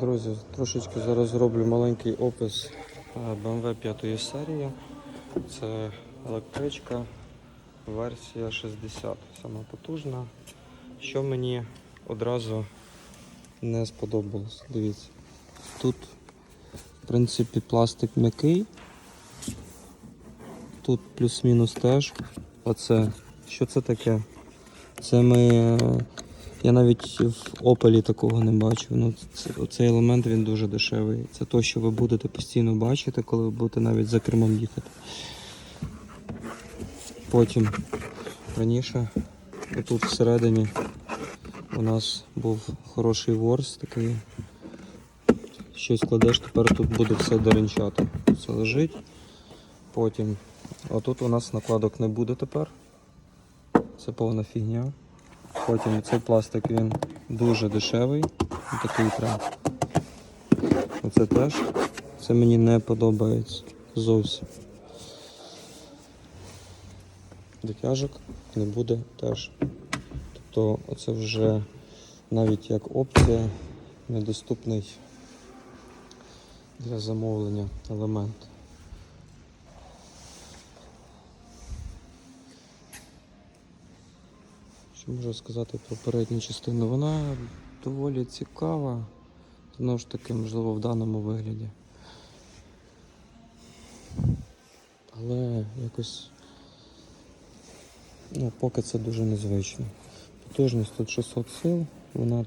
Друзі, трошечки зараз зроблю маленький опис е, BMW 5 серії. Це електричка, версія 60, сама потужна. Що мені одразу не сподобалось. Дивіться. Тут, в принципі, пластик м'який. Тут плюс-мінус теж. Оце. Що це таке? Це ми. Я навіть в Opel такого не бачив. Ну, цей елемент він дуже дешевий. Це те, що ви будете постійно бачити, коли ви будете навіть за кермом їхати. Потім раніше, тут всередині, у нас був хороший ворс такий. Щось кладеш, тепер тут буде все деренчати. Все лежить. Потім, отут у нас накладок не буде тепер. Це повна фігня. Потім цей пластик він дуже дешевий. Такий прям. Оце теж. Це мені не подобається зовсім. Дотяжок не буде теж. Тобто оце вже навіть як опція недоступний для замовлення елемент. Можу сказати про передню частину? Вона доволі цікава, знову ж таки, можливо, в даному вигляді. Але якось ну, поки це дуже незвично. Потужність тут 600 сил, вона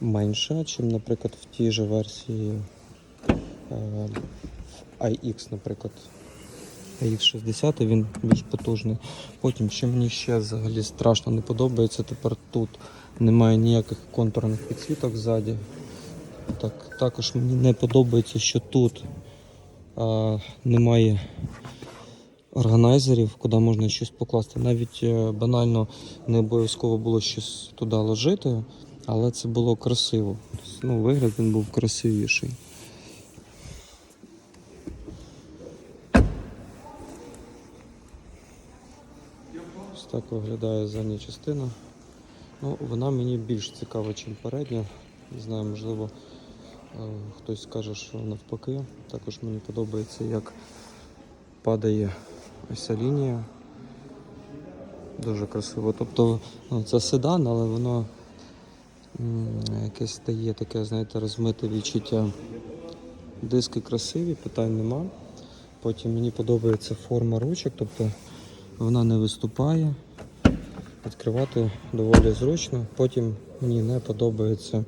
менша, ніж, наприклад, в тій же версії е, iX, наприклад. AX60 він більш потужний. Потім, що мені ще взагалі страшно не подобається, тепер тут немає ніяких контурних підсвіток ззаді. Так, також мені не подобається, що тут а, немає органайзерів, куди можна щось покласти. Навіть е, банально не обов'язково було щось туди ложити, але це було красиво. Тобто, Ну, вигляд він був красивіший. Так виглядає задня частина. Ну, вона мені більш цікава, ніж передня. Не знаю, можливо, е, хтось скаже, що навпаки. Також мені подобається, як падає ось ця лінія. Дуже красиво. Тобто ну, це седан, але воно якесь дає таке, знаєте, розмите відчуття. Диски красиві, питань нема. Потім мені подобається форма ручок, тобто вона не виступає. Відкривати доволі зручно. Потім мені не подобається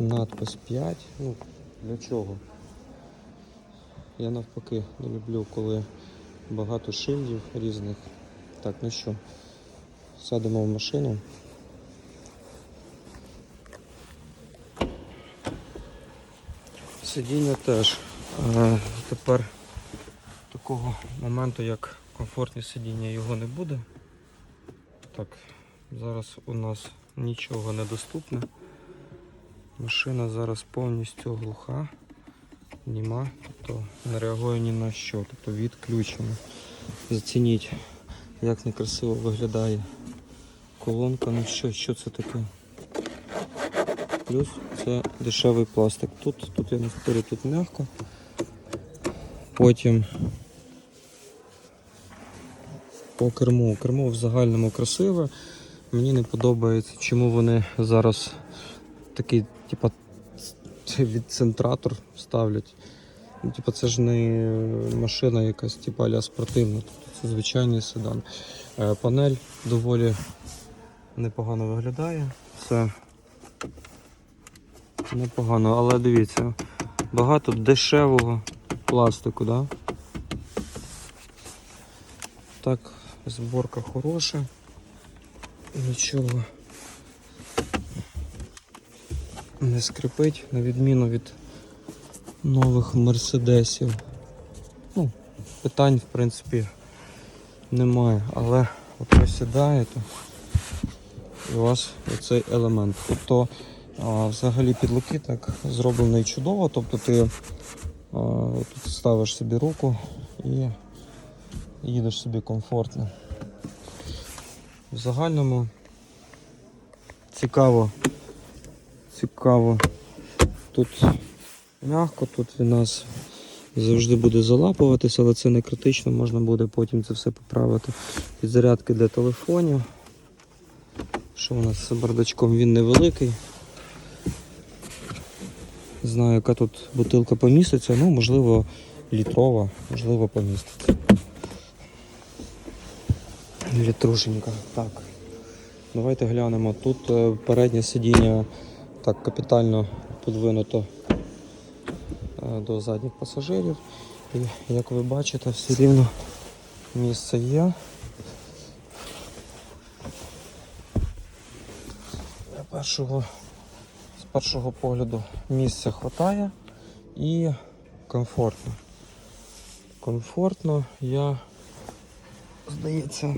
надпис 5. Ну, для чого? Я навпаки не люблю, коли багато шильдів різних. Так, ну що, сядемо в машину. Сидіння теж. Е, тепер такого моменту, як комфортні сидіння, його не буде. Так, зараз у нас нічого не доступне. Машина зараз повністю глуха, німа, тобто не реагує ні на що, тобто відключена. Зацініть, як некрасиво виглядає колонка, ну що, що це таке? Плюс це дешевий пластик. Тут, тут я не спорю, тут м'яко. Потім по керму. Кермо в загальному красиве. Мені не подобається, чому вони зараз такий, типа, відцентратор ставлять. Ну, типа, це ж не машина якась, типа аля спортивна. Це звичайний седан. Е, Панель доволі непогано виглядає. Це непогано, але дивіться, багато дешевого пластику, да? Так, зборка хороша. Нічого не скрипить, на відміну від нових мерседесів. Ну, питань, в принципі, немає, але от ви сідаєте і у вас оцей елемент. Тобто взагалі підлокітник зроблений чудово, тобто ти тут ставиш собі руку і їдеш собі комфортно. В загальному цікаво, цікаво тут м'яко, тут він нас завжди буде залапуватися, але це не критично, можна буде потім це все поправити. Підзарядки для телефонів. Що у нас з бардачком? Він невеликий. Знаю, яка тут бутилка поміститься, ну, можливо, літрова, можливо, поміститься. Літрушенька. Так. Давайте глянемо. Тут е, переднє сидіння так капітально подвинуто е, до задніх пасажирів. І як ви бачите, все рівно місце є. Для першого, з першого погляду місця вистачає і комфортно. Комфортно я, здається,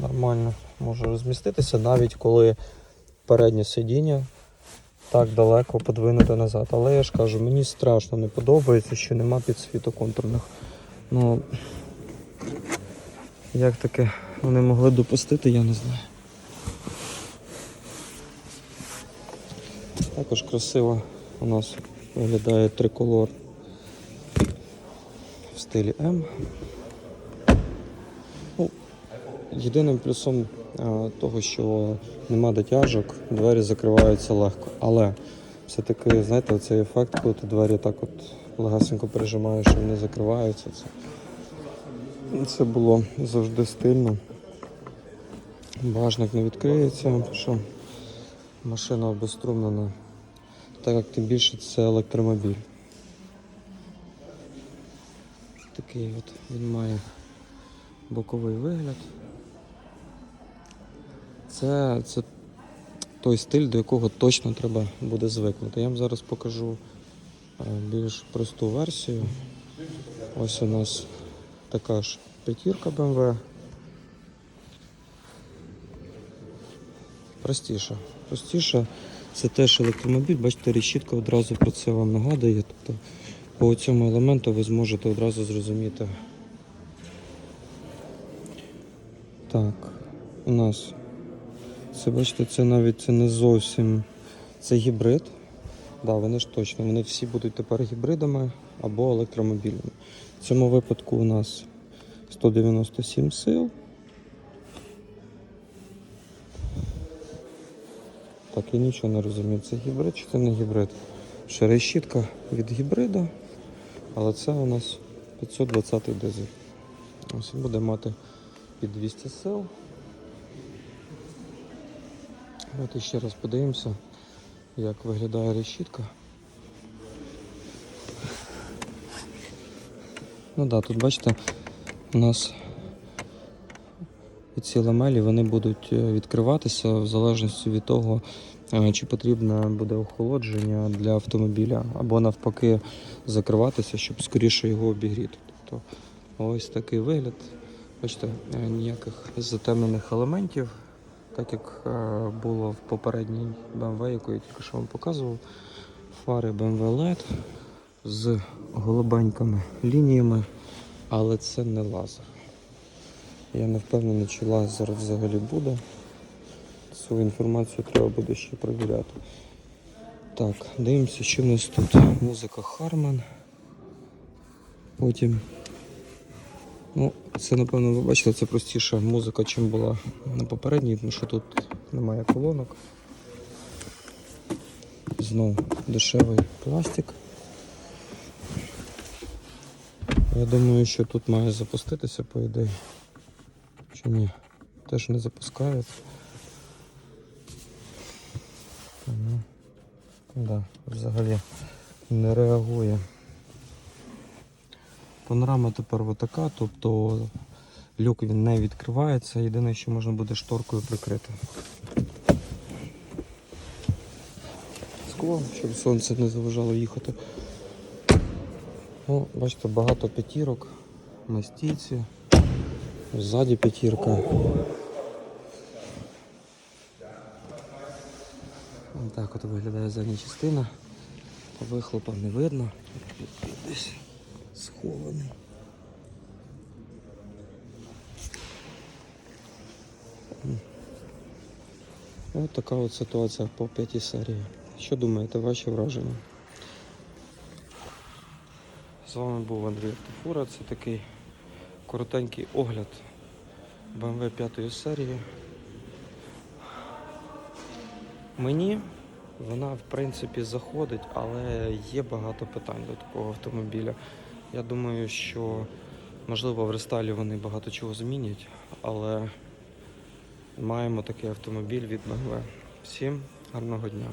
нормально можу розміститися, навіть коли переднє сидіння так далеко подвинуте назад. Але я ж кажу, мені страшно не подобається, що нема підсвіту контурних. Ну, як таке вони могли допустити, я не знаю. Також красиво у нас виглядає триколор в стилі М. Єдиним плюсом того, що нема дотяжок, двері закриваються легко. Але все-таки, знаєте, цей ефект, коли ти двері так от легасенько прижимаєш, і вони закриваються. Це, це було завжди стильно. Багажник не відкриється, що машина обеструмлена. Так як тим більше це електромобіль. Такий от він має боковий вигляд. Це, це той стиль, до якого точно треба буде звикнути. Я вам зараз покажу е, більш просту версію. Ось у нас така ж п'ятірка BMW. Простіша. Простіша. Це теж електромобіль, бачите, решітка одразу про це вам нагадує. Тобто по цьому елементу ви зможете одразу зрозуміти. Так, у нас це бачите, це навіть це не зовсім це гібрид. Да, вони ж точно, вони всі будуть тепер гібридами або електромобілями. В цьому випадку у нас 197 сил. Так, я нічого не розумію, це гібрид чи це не гібрид. Ще решітка від гібрида, але це у нас 520 дизель. Ось буде мати під 200 сил. Давайте ще раз подивимося, як виглядає решітка. Ну да, тут бачите, у нас ці ламелі вони будуть е, відкриватися в залежності від того, е, чи потрібне буде охолодження для автомобіля, або навпаки закриватися, щоб скоріше його обігріти. Тобто ось такий вигляд. Бачите, е, ніяких затемнених елементів, так як е, було в попередній BMW, яку я тільки що вам показував. Фари BMW LED з голубенькими лініями, але це не лазер. Я не впевнений, чи лазер взагалі буде. Цю інформацію треба буде ще перевіряти. Так, дивимося, що в нас тут. Музика Harman. Потім. Ну, це, напевно, ви бачили, це простіша музика, чим була на попередній, тому що тут немає колонок. Знову дешевий пластик. Я думаю, що тут має запуститися, по ідеї. Чи ні? Теж не запускається. Ну, да, взагалі не реагує. Панорама тепер отака, тобто люк він не відкривається, єдине, що можна буде шторкою прикрити. Скло, щоб сонце не заважало їхати. Ну, бачите, багато п'ятірок, мастійці, ззаді п'ятірка. Так от виглядає задня частина. Вихлопа не видно. Десь схований. Ось така от ситуація по п'ятій серії. Що думаєте, ваші враження? З вами був Андрій Автофура. Це такий коротенький огляд BMW 5 серії. Мені вона в принципі заходить, але є багато питань до такого автомобіля. Я думаю, що можливо в рестайлі вони багато чого змінять, але маємо такий автомобіль від BMW. Всім гарного дня!